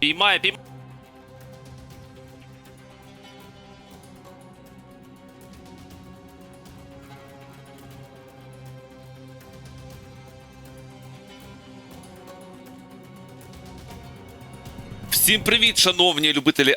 Піймає, піймає. Всім привіт, шановні любителі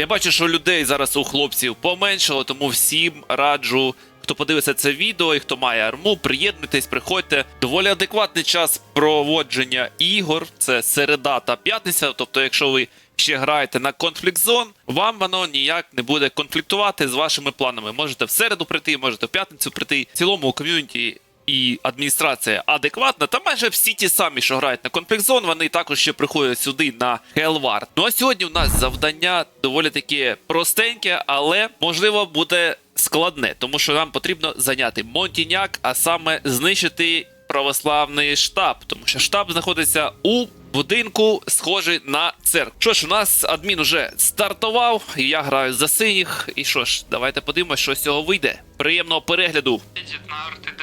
Я бачу, що людей зараз у хлопців поменшало, тому всім раджу, хто подивиться це відео і хто має арму, приєднуйтесь, приходьте. Доволі адекватний час проводження ігор. Це середа та п'ятниця. Тобто, якщо ви ще граєте на конфлікт зон, вам воно ніяк не буде конфліктувати з вашими планами. Можете в середу прийти, можете в п'ятницю прийти. В цілому у ком'юніті і адміністрація адекватна, та майже всі ті самі, що грають на конфлікт зон, вони також ще приходять сюди на Hellward. Ну а сьогодні у нас завдання доволі таке простеньке, але можливо буде складне, тому що нам потрібно зайняти Монтіняк, а саме знищити православний штаб, тому що штаб знаходиться у будинку, схожий на церкву. Що ж, у нас адмін уже стартував, і я граю за синіх. І що ж, давайте подивимося, що з цього вийде. Приємного перегляду. едет на РТД,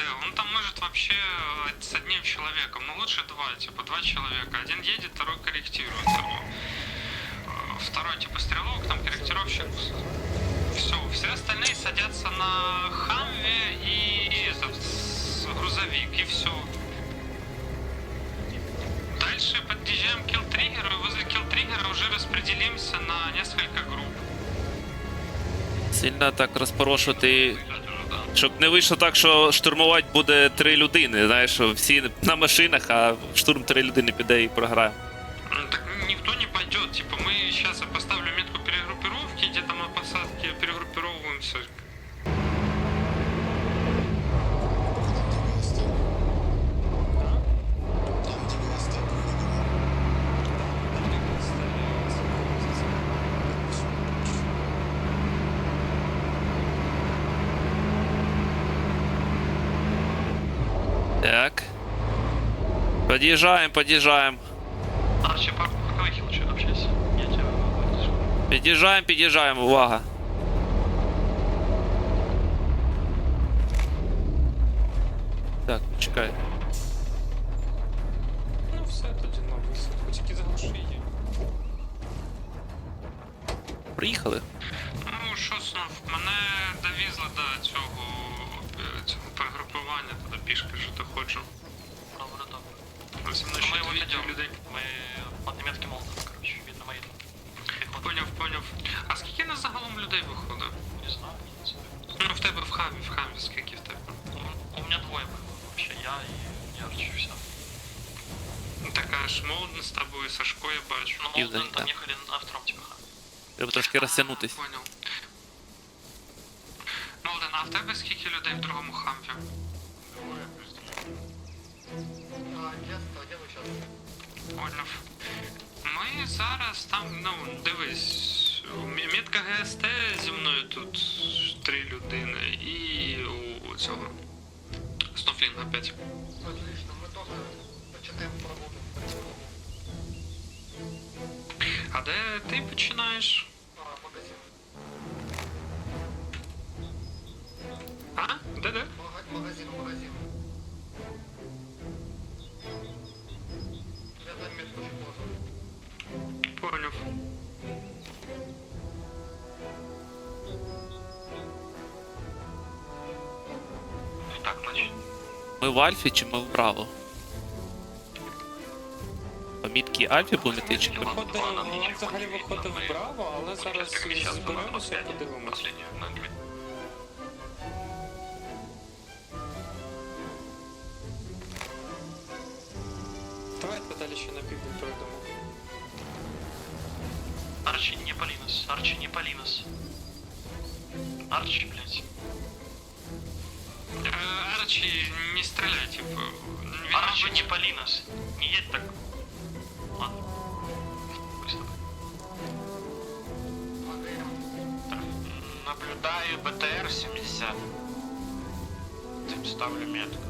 вообще э, с одним человеком, ну лучше два, типа два человека. Один едет, второй корректирует его. Э, Второй типа стрелок, там корректировщик. Все, все остальные садятся на Хамве и этот с- грузовик, и все. Дальше подъезжаем к килл-триггеру, и возле килл-триггера уже распределимся на несколько групп. Сильно так розпорошувати, щоб не вийшло так, що штурмувати буде три людини. Знаєш, всі на машинах, а штурм три людини піде і програє. Ну, Так ніхто не пойдет. Типа ми зараз поставлю Так. Під'їжджаємо, під'їжджаємо. Арчи, пока выхил, что общайся. Я тебя вылечу. Під'їжджаємо, під'їжджаємо, увага. Так, чекай. Ну все, тоді на висадку, тільки заглуши її. Приїхали. вже доходжу. Добре, добре. Зі мною Ну, ще мы его дві ведем. людей. Мы под немецкий молотов, короче, видно мои. Пехота. Поняв, поняв. А скільки нас загалом людей виходить? Не знаю, не знаю. Ну, в тебе в хаві, в хаві, скільки в тебе? Ну, У меня двое было вообще, я и Ярчи, все. Ну, Така ж Молден з тобою, Сашко, я бачу. Ну, Південь, Молден там да. ехали на втором типа. Треба трошки розтягнутись. А, Поняв. Молден, а в тебе скільки людей в другому хамві? Поняв. Ми зараз там, ну, дивись, м- метка ГСТ зі мною тут три людини і у цього. Снофлінга 5. Отлично, мы тоже почитаем проводу. А де ти починаєш? А, магазин. А? Де де? Магазин, магазин. Поняв. Так, значит. Ми в Альфі чи ми в Браво? Помітки Альфі йти чи Браво? Він взагалі виходив вбраво, але зараз зберемося і подивимося. Наблюдаю БТР-70. Тим ставлю метку.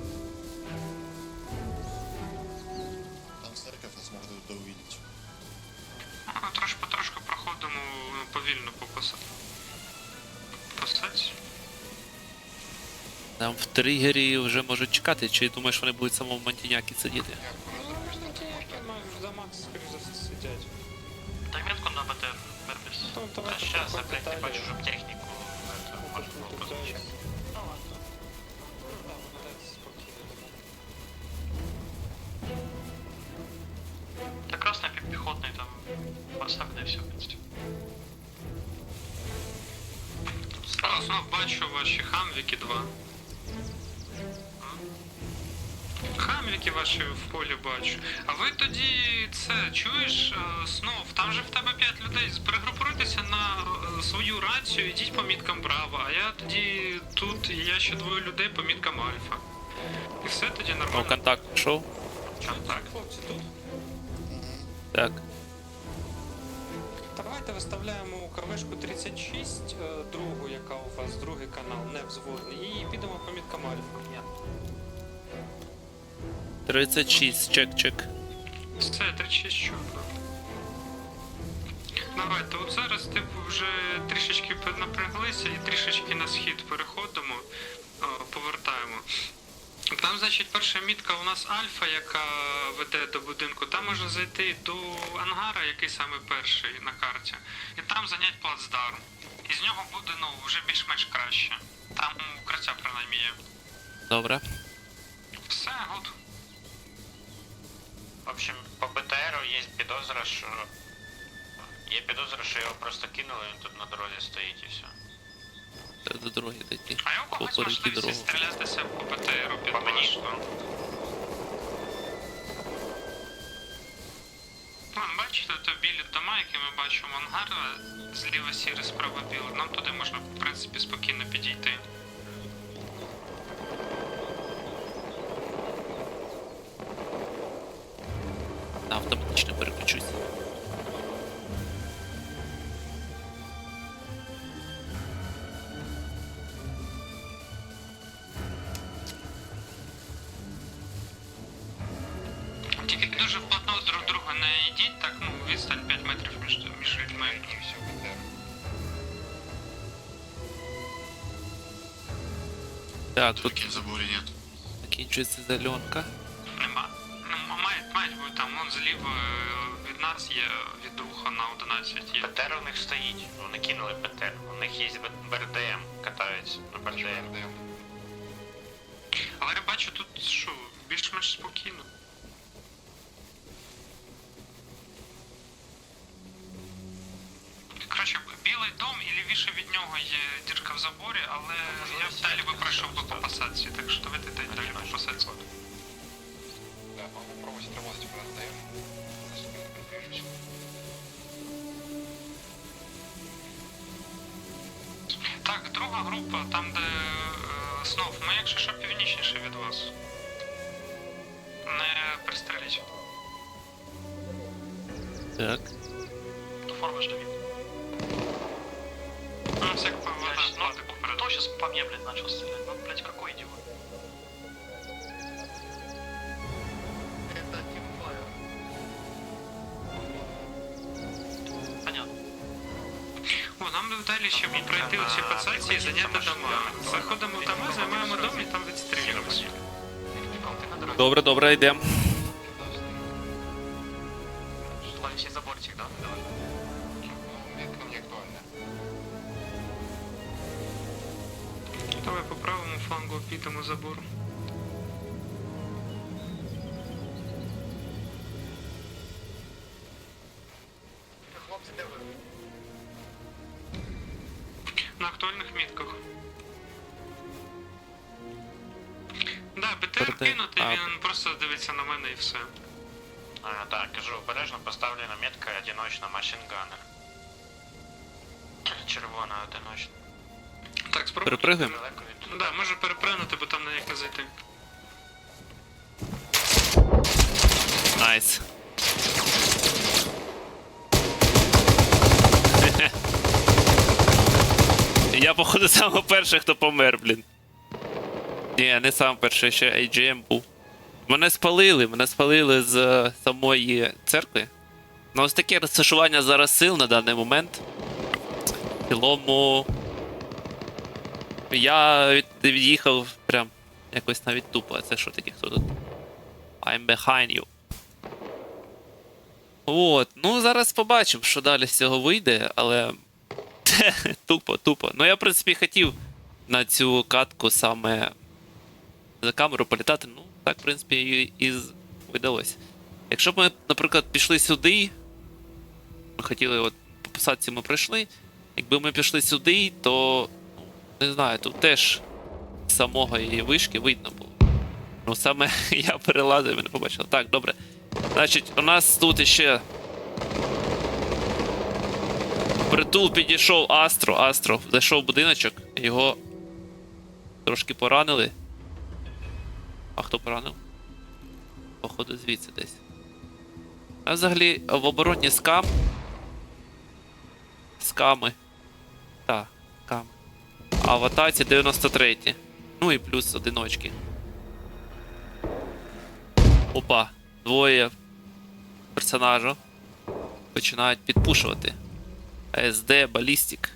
Там церковь, возможно. это увидеть. Ну, трошки потрошку проходимо ну, повільно по посад... посадці. Там в тригері вже можуть чекати, чи думаєш, вони будуть в самому Мантінякі сидіти? За Макс, скоріш за все, сидять. Дай метку на БТР, Мербис. Ну, Да давайте я, блядь, не бачу, щоб техніку Да красный пехотный там поставлений все, в принципі. А, знов бачу ваші хамвіки 2. Хамліки ваші в полі бачу. А ви тоді це чуєш е, снов? Там же в тебе п'ять людей. Перегрупуйтеся на е, свою рацію, ідіть по міткам Браво, а я тоді тут і я ще двоє людей по міткам Альфа. І все тоді нормально. Ну, контакт пішов. Так, хлопці тут. Так. Давайте виставляємо у кавишку 36, е, другу, яка у вас, другий канал, не взводний, і підемо по міткам Альфа. 36, чек-чек. Все, 36 чорно. Давайте, от зараз типу вже трішечки напряглися і трішечки на схід переходимо, о, повертаємо. Там, значить, перша мітка у нас Альфа, яка веде до будинку. Там можна зайти до ангара, який саме перший на карті, і там зайняти плацдарм. І з нього буде ну, вже більш-менш краще. Там укриття принаймні є. Добре. Все, гуд. В общем, по БТРу є підозра, що... Є підозра, що його просто кинули, він тут на дорозі стоїть і все. Треба до дороги дійти. А я у когось можливість дорогу. стрілятися по БТРу під По мені. Вон, бачите, то білі дома, які ми бачимо ангар, зліва сіре, справа біле. Нам туди можна, в принципі, спокійно підійти. На автоматично переключусь. Тільки дуже вплотно друг друга не йдіть, так, ну, відстань 5 метрів між, між людьми. Так, тут в заборе нет. закінчується зеленка. 16. ПТР у них стоїть. Вони кинули ПТР. У них є БРДМ, катаються на БРДМ. Але я бачу тут що, більш-менш спокійно. Краще білий дом і лівіше від нього є дірка в заборі, але я далі би пройшов би по посадці, так що давайте далі по посадці. Да, могу пробовать тривозити БРДМ. Так, друга група, там де е, снов, ми якщо що північніше від вас. Не пристреліть. Так. Форма ждем. Ну, всяк вода Блядь, ну, влади попереду. кто сейчас по мне, блядь, начал стрелять? Ну, блядь, какой идиот? О, нам далі ще пройти оці пацаці і зайняти дома. Заходимо в дома, займаємо дом і там відстрілюємося. Добре, добре, йдемо. Ловящий заборчик, да? Давай. Давай по правому флангу підемо забор. На актуальних мітках. Да, БТР Проте- кинути, а, він просто дивиться на мене і все. А, так, кажу, обережно поставлена метка одиночна машинганер. Червона одиночна. Так, спробуй. Перепригуємо? Далеко від Да, може перепригнути, бо там ніяк не зайти. Найс. Я, походу, саме перший, хто помер, блін. Ні, не сам перший, ще AGM був. Мене спалили, мене спалили з е, самої церкви. Ну, ось таке розташування зараз сил на даний момент. В цілому. Я від, від'їхав прям якось навіть тупо. А Це що таке? Хто тут? I'm behind you. От, ну зараз побачимо, що далі з цього вийде, але. тупо, тупо. Ну я, в принципі, хотів на цю катку саме за камеру політати, ну, так, в принципі, і, видалося. Якщо б ми, наприклад, пішли сюди, ми хотіли, от по посадці ми пройшли. Якби ми пішли сюди, то ну, не знаю, тут теж самого її вишки видно було. Ну, саме я перелазив і не побачив. Так, добре. Значить, у нас тут іще. Притул підійшов Астро. Астро зайшов в будиночок, його трошки поранили. А хто поранив? Походу звідси десь. А взагалі в обороні скам. Сками. Так, сками. А в атаці 93. Ну і плюс одиночки. Опа, двоє персонажів починають підпушувати. СД, балістик.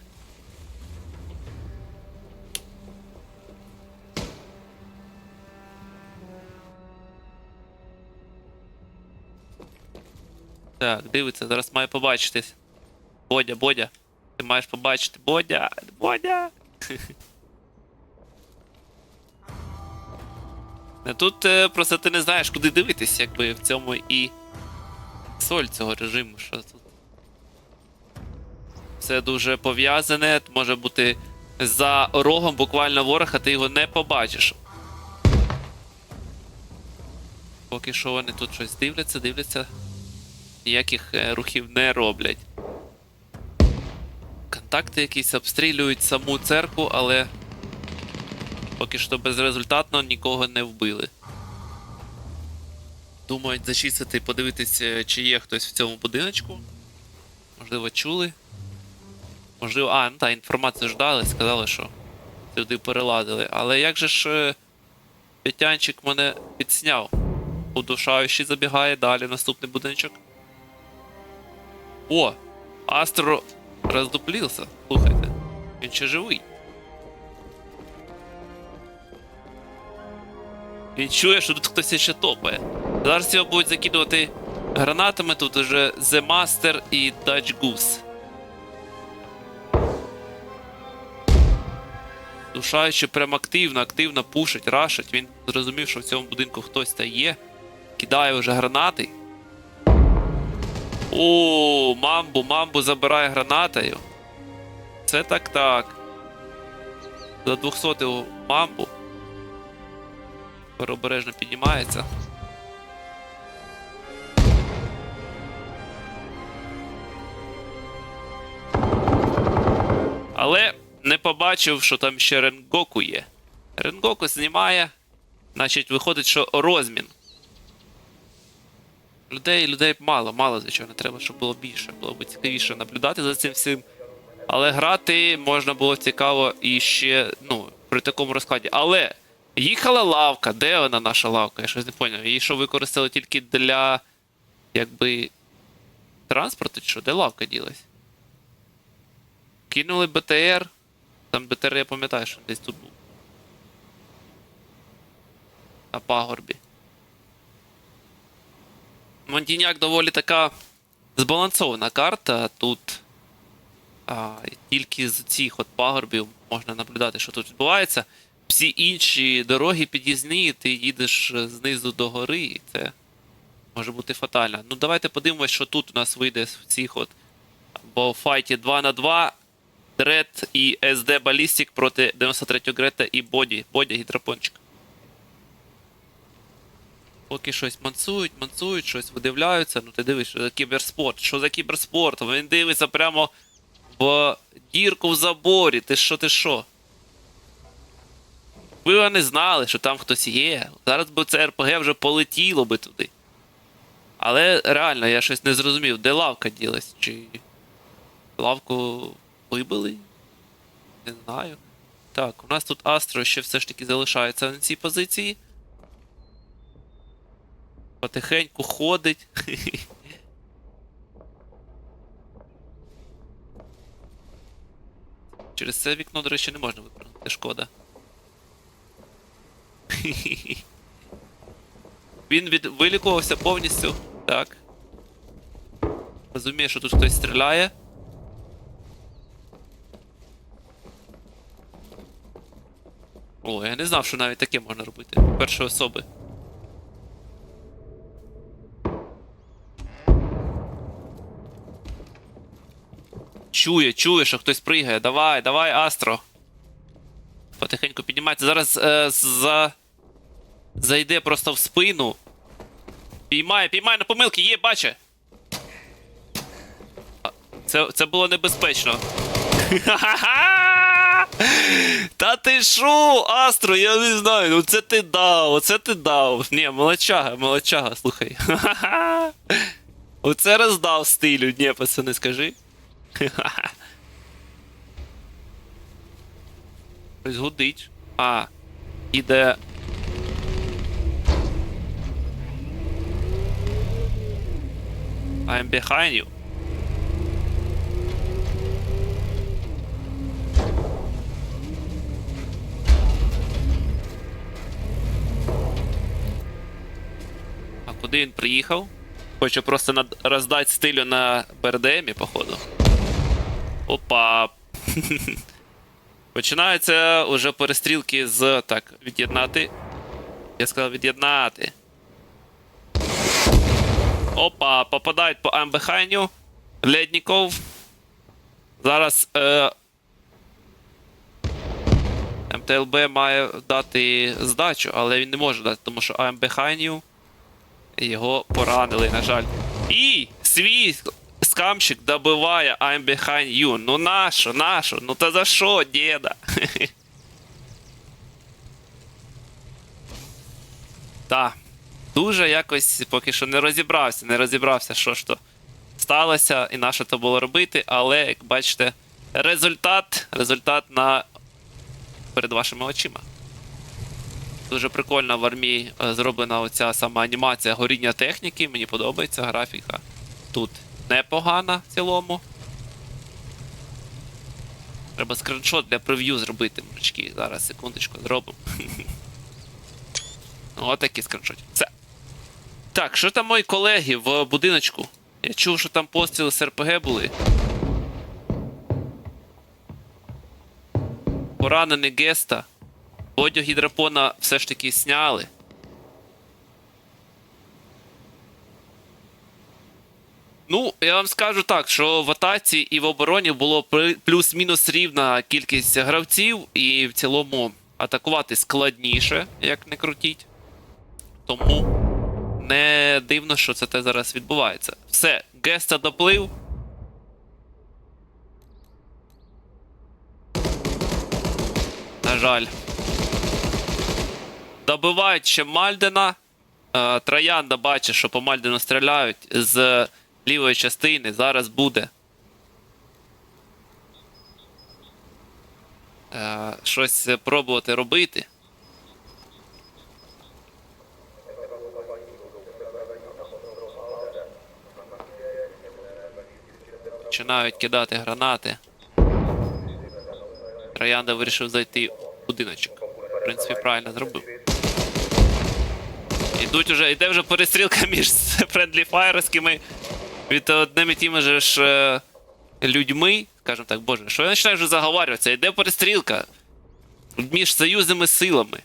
Так, дивиться, зараз має побачитись. Бодя, Бодя. Ти маєш побачити. Бодя! Бодя! Тут е, просто ти не знаєш, куди дивитись, якби в цьому і соль цього режиму, що тут. Все дуже пов'язане, може бути за рогом буквально ворог, а ти його не побачиш. Поки що вони тут щось дивляться, дивляться. Ніяких е, рухів не роблять. Контакти якісь обстрілюють саму церкву, але поки що безрезультатно нікого не вбили. Думають зачистити, і подивитися, чи є хтось в цьому будиночку. Можливо, чули. Можливо, а, ну так, інформацію ж дали, сказали, що сюди перелазили. Але як же ж е, Петянчик мене підсняв? Удушаючий забігає далі наступний будиночок. О! Астро роздуплівся. Слухайте. Він ще живий. Він чує, що тут хтось ще топає. Зараз його будуть закидувати гранатами. Тут уже The Master і Dutch Goose. Душаючи прям активно, активно пушить, рашить. Він зрозумів, що в цьому будинку хтось та є. Кидає вже гранати. О, мамбу, мамбу забирає гранатою. Це так так. За 200 мамбу. Тепер обережно піднімається. Але не побачив, що там ще Ренгоку є. Ренгоку знімає. Значить, виходить, що розмін. Людей, людей мало, мало, звичайно, треба, щоб було більше. Було б цікавіше наблюдати за цим всім. Але грати можна було цікаво і ще, ну, при такому розкладі. Але їхала лавка. Де вона наша лавка? Я щось не поняв. Її що використали тільки для. якби. транспорту, що? Де лавка ділась? Кинули БТР. Там БТР, я пам'ятаю, що десь тут був. На пагорбі. Монтіняк доволі така збалансована карта. Тут а, тільки з цих от пагорбів можна наблюдати, що тут відбувається. Всі інші дороги під'їзні, ти їдеш знизу до гори, і це може бути фатально. Ну, давайте подивимось, що тут у нас вийде в цих от. Бо в файті 2 на 2 Дред і SD Балістик проти 93 Грета і Боді. Боді гідропончик. Поки щось мансують, мансують, щось видивляються. Ну ти дивиш, що за кіберспорт. Що за кіберспорт? Він дивиться прямо в дірку в заборі. Ти що, ти що? Ви вони знали, що там хтось є. Зараз би це РПГ вже полетіло би туди. Але реально, я щось не зрозумів, де лавка ділась? Чи лавку вибили? Не знаю. Так, у нас тут Астро ще все ж таки залишається на цій позиції. Потихеньку ходить. Через це вікно, до речі, не можна випрыгнути, шкода. Він від... вилікувався повністю. Так. Розуміє, що тут хтось стріляє. О, я не знав, що навіть таке можна робити. Першої особи. Чує, чує, що хтось пригає. Давай, давай, Астро. Потихеньку піднімається. Зараз е, за... зайде просто в спину. Піймає, піймає на помилки, є. А, Це, це було небезпечно. Ха-ха-ха! Та ти шо, Астро, я не знаю. Ну це ти дав, оце ти дав. Ні, молодчага, молодчага, слухай. Оце роздав стилю. Ні, пацани, скажи. Щось гудить. А, іде. I'm behind you. Куди він приїхав? Хоче просто над... роздати стилю на БРДМі, походу. Опа. Починаються уже перестрілки з. Так, від'єднати. Я сказав від'єднати. Опа, попадають по Амбехайню. Ледніков. Зараз. Е... МТЛБ має дати здачу, але він не може дати, тому що Амбехайню його поранили, на жаль. І свій скамчик добиває I'm behind you. Ну нащо, нащо? Ну та за що, діда? Та. Дуже якось поки що не розібрався, не розібрався, що ж то сталося і на що то було робити, але, як бачите, результат, результат на перед вашими очима. Дуже прикольно в армії е, зроблена оця сама анімація горіння техніки. Мені подобається графіка. Тут непогана в цілому. Треба скріншот для прев'ю зробити, мужички. Зараз, секундочку, зробимо. Отакий скріншот. Все. Так, що там мої колеги в будиночку? Я чув, що там постріли з РПГ були. Поранений Геста. Бодю гідропона все ж таки сняли. Ну, я вам скажу так, що в атаці і в обороні було плюс-мінус рівна кількість гравців, і в цілому атакувати складніше, як не крутіть. Тому не дивно, що це те зараз відбувається. Все, Геста доплив. На жаль. Добивають ще Мальдена. Е, Троянда бачить, що по Мальдену стріляють з лівої частини. Зараз буде. Е, щось пробувати робити. Починають кидати гранати. Троянда вирішив зайти в будиночок. В принципі, правильно зробив. Ідуть уже, йде вже перестрілка між френдлі фаєрськими від одними тими же ж е, людьми. Скажем так, боже, що я починаю вже заговарюватися? Йде перестрілка між союзними силами.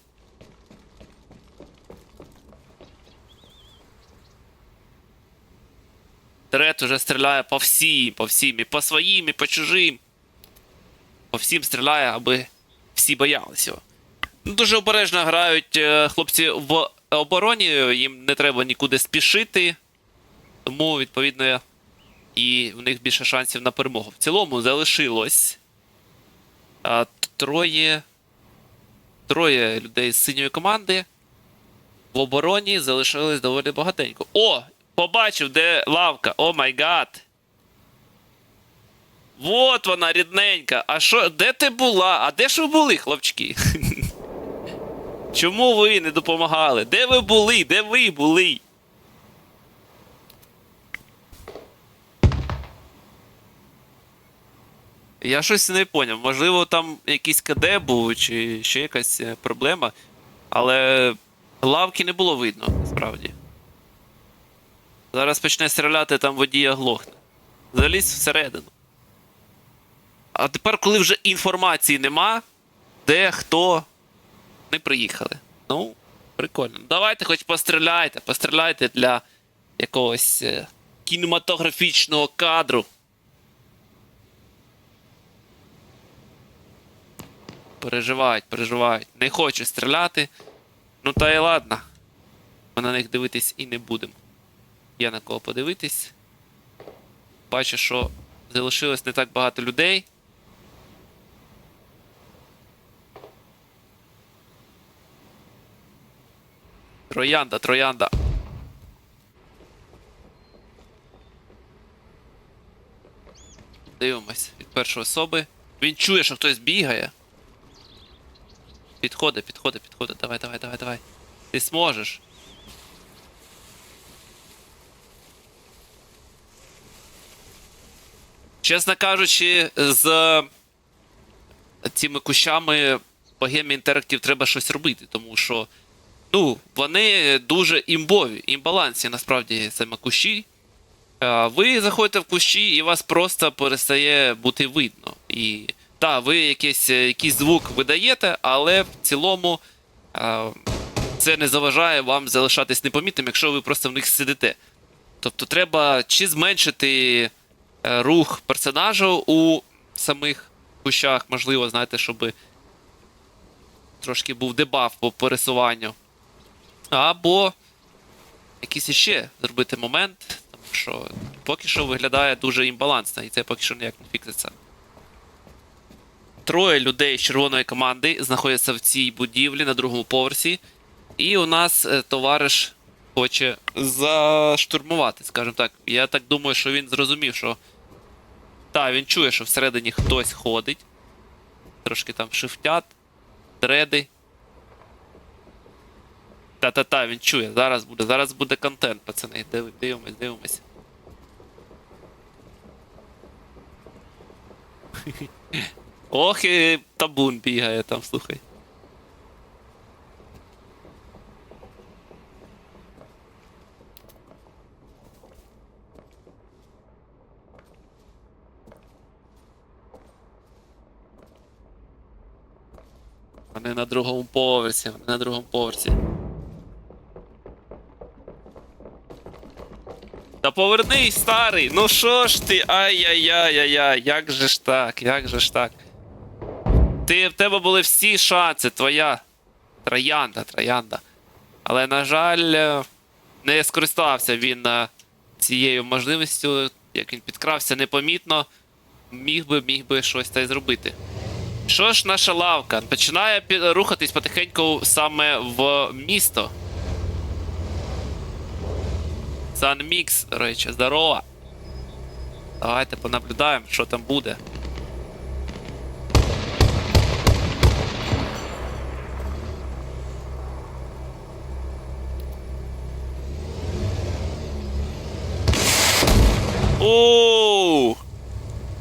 Трет уже стріляє по всім, по всім, і по своїм, і по чужим. По всім стріляє, аби всі боялися Дуже обережно грають е, хлопці в обороні, їм не треба нікуди спішити. Тому, відповідно, і в них більше шансів на перемогу. В цілому залишилось троє. Троє людей з синьої команди. В обороні залишилось доволі багатенько. О! Побачив, де лавка. О май гад. Вот вона, рідненька. А що, де ти була? А де ж ви були, хлопчики? Чому ви не допомагали? Де ви були? Де ви були? Я щось не поняв. Можливо, там якийсь КД був, чи ще якась е, проблема. Але лавки не було видно, справді. Зараз почне стріляти там водія глохне. Заліз всередину. А тепер, коли вже інформації нема, де хто не приїхали. Ну, прикольно. Давайте хоч постріляйте, постріляйте для якогось е, кінематографічного кадру. Переживають, переживають. Не хочу стріляти. Ну та й ладно. Ми на них дивитись і не будемо. Є на кого подивитись. Бачу, що залишилось не так багато людей. Троянда, троянда. Дивимось від першої особи. Він чує, що хтось бігає. Підходи, підходи, підходи. Давай, давай, давай, давай. Ти зможеш. Чесно кажучи, з цими кущами по Гемі Interactive треба щось робити, тому що ну, вони дуже імбові, імбалансі насправді саме кущі. Ви заходите в кущі і вас просто перестає бути видно. І так, ви якийсь, якийсь звук видаєте, але в цілому це не заважає вам залишатись непомітним, якщо ви просто в них сидите. Тобто треба чи зменшити е, рух персонажа у самих кущах, можливо, знаєте, щоб трошки був дебаф по пересуванню. Або якийсь іще зробити момент, тому що поки що виглядає дуже імбалансно, і це поки що ніяк не фікситься. Троє людей з червоної команди знаходяться в цій будівлі на другому поверсі. І у нас е, товариш хоче заштурмувати, скажімо так. Я так думаю, що він зрозумів, що. Так, він чує, що всередині хтось ходить. Трошки там шифтять, дреди. Та-та-та, він чує. Зараз буде, зараз буде контент, пацани. Див- Дивимось, дивимось. Ох, і табун бігає там, слухай. Вони на другому поверсі, вони на другому поверсі. Та повернись, старий! Ну що ж ти? Ай-яй-яй-яй-яй, як же ж так, як же ж так. Ти, в тебе були всі шанси, твоя троянда, троянда. Але, на жаль, е, не скористався він е, цією можливістю, як він підкрався непомітно, міг би, міг би щось та й зробити. Що ж наша лавка? Починає рухатись потихеньку саме в місто. Санмікс, до речі, здорово. Давайте понаблюдаємо, що там буде. Оу!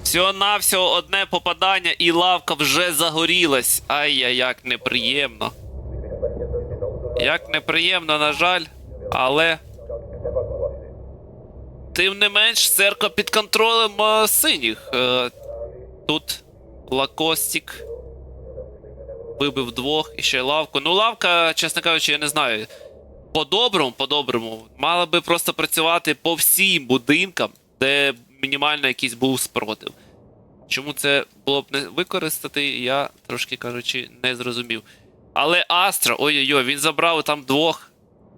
Всього-навсього одне попадання і лавка вже загорілась. Ай-яй, як неприємно. Як неприємно, на жаль, але. Тим не менш, церква під контролем е, синіх. Е, тут Лакостік вибив двох і ще лавку. Ну, лавка, чесно кажучи, я не знаю. По-доброму, по-доброму, мала би просто працювати по всім будинкам, де мінімально якийсь був спротив. Чому це було б не використати, я трошки кажучи, не зрозумів. Але Астра, ой-ой-ой, він забрав там двох,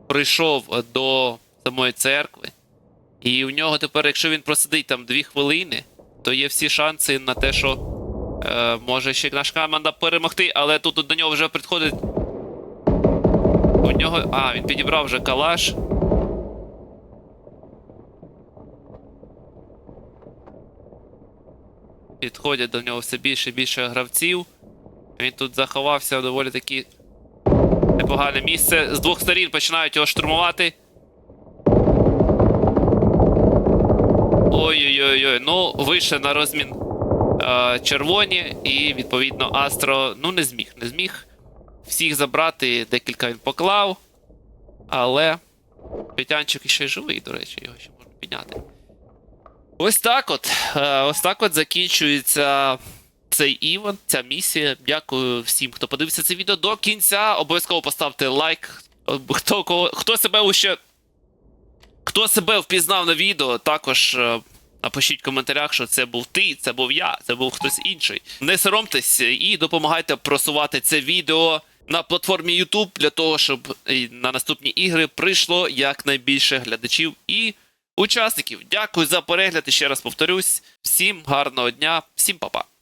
прийшов е, до самої церкви. І у нього тепер, якщо він просидить там дві хвилини, то є всі шанси на те, що е, може ще наша команда перемогти, але тут до нього вже підходить. У нього. А, він підібрав вже калаш. Підходять до нього все більше і більше гравців. Він тут заховався доволі таки непогане місце. З двох сторін починають його штурмувати. Ой-ой-ой, ну вийшли на розмін е, червоні, і відповідно Астро ну не зміг. Не зміг всіх забрати, декілька він поклав. Але Петянчик ще живий, до речі, його ще можна підняти. Ось так от. Е, Ось так от закінчується цей івент, ця місія. Дякую всім, хто подивився це відео до кінця. Обов'язково поставте лайк. Е, Хто, кого, хто себе ще. Хто себе впізнав на відео, також е, напишіть в коментарях, що це був ти, це був я, це був хтось інший. Не соромтесь і допомагайте просувати це відео на платформі YouTube для того, щоб на наступні ігри прийшло якнайбільше глядачів і учасників. Дякую за перегляд і ще раз повторюсь. Всім гарного дня, всім па-па.